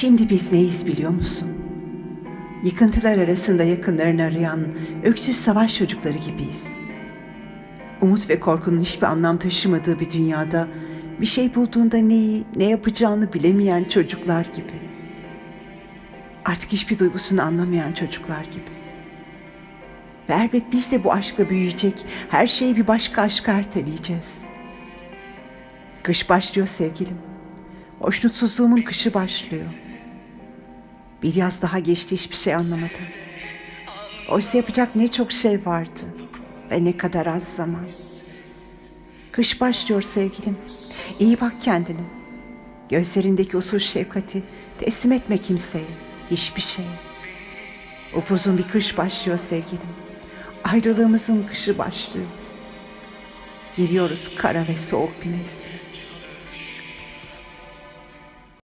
Şimdi biz neyiz biliyor musun? Yıkıntılar arasında yakınlarını arayan öksüz savaş çocukları gibiyiz. Umut ve korkunun hiçbir anlam taşımadığı bir dünyada bir şey bulduğunda neyi, ne yapacağını bilemeyen çocuklar gibi. Artık hiçbir duygusunu anlamayan çocuklar gibi. Ve elbet biz de bu aşkla büyüyecek, her şeyi bir başka aşka erteleyeceğiz. Kış başlıyor sevgilim. Hoşnutsuzluğumun kışı başlıyor. Bir yaz daha geçti hiçbir şey anlamadım. Oysa yapacak ne çok şey vardı ve ne kadar az zaman. Kış başlıyor sevgilim. İyi bak kendine. Gözlerindeki usul şefkati teslim etme kimseye, hiçbir şeye. Upuzun bir kış başlıyor sevgilim. Ayrılığımızın kışı başlıyor. Giriyoruz kara ve soğuk bir mevsim.